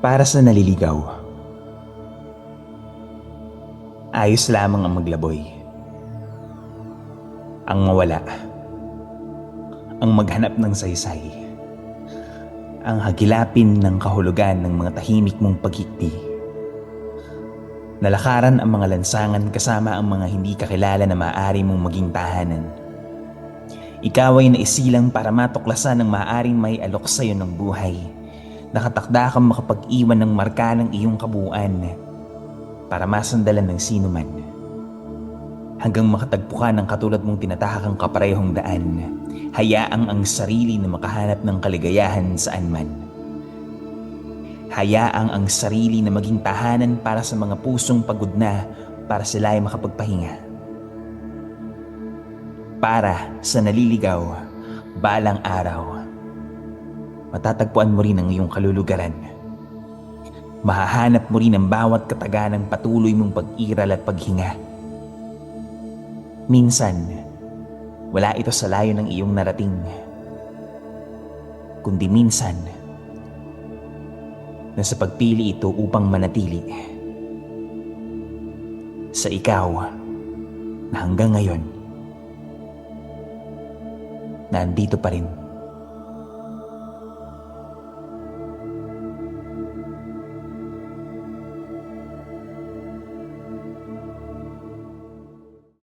Para sa naliligaw, ayos lamang ang maglaboy. Ang mawala, ang maghanap ng saysay, ang hagilapin ng kahulugan ng mga tahimik mong pagkikti. Nalakaran ang mga lansangan kasama ang mga hindi kakilala na maaari mong maging tahanan. Ikaw ay naisilang para matuklasan ng maaaring may alok sa iyo ng buhay. Nakatakda kang makapag-iwan ng marka ng iyong kabuuan para masandalan ng sino man. Hanggang makatagpo ka ng katulad mong tinatahakang kaparehong daan, hayaang ang sarili na makahanap ng kaligayahan saan man. Hayaang ang sarili na maging tahanan para sa mga pusong pagod na para sila ay makapagpahinga para sa naliligaw, balang araw. Matatagpuan mo rin ang iyong kalulugaran. Mahahanap mo rin ang bawat kataganang patuloy mong pag-iral at paghinga. Minsan, wala ito sa layo ng iyong narating. Kundi minsan, nasa pagpili ito upang manatili. Sa ikaw na hanggang ngayon, nandito pa rin.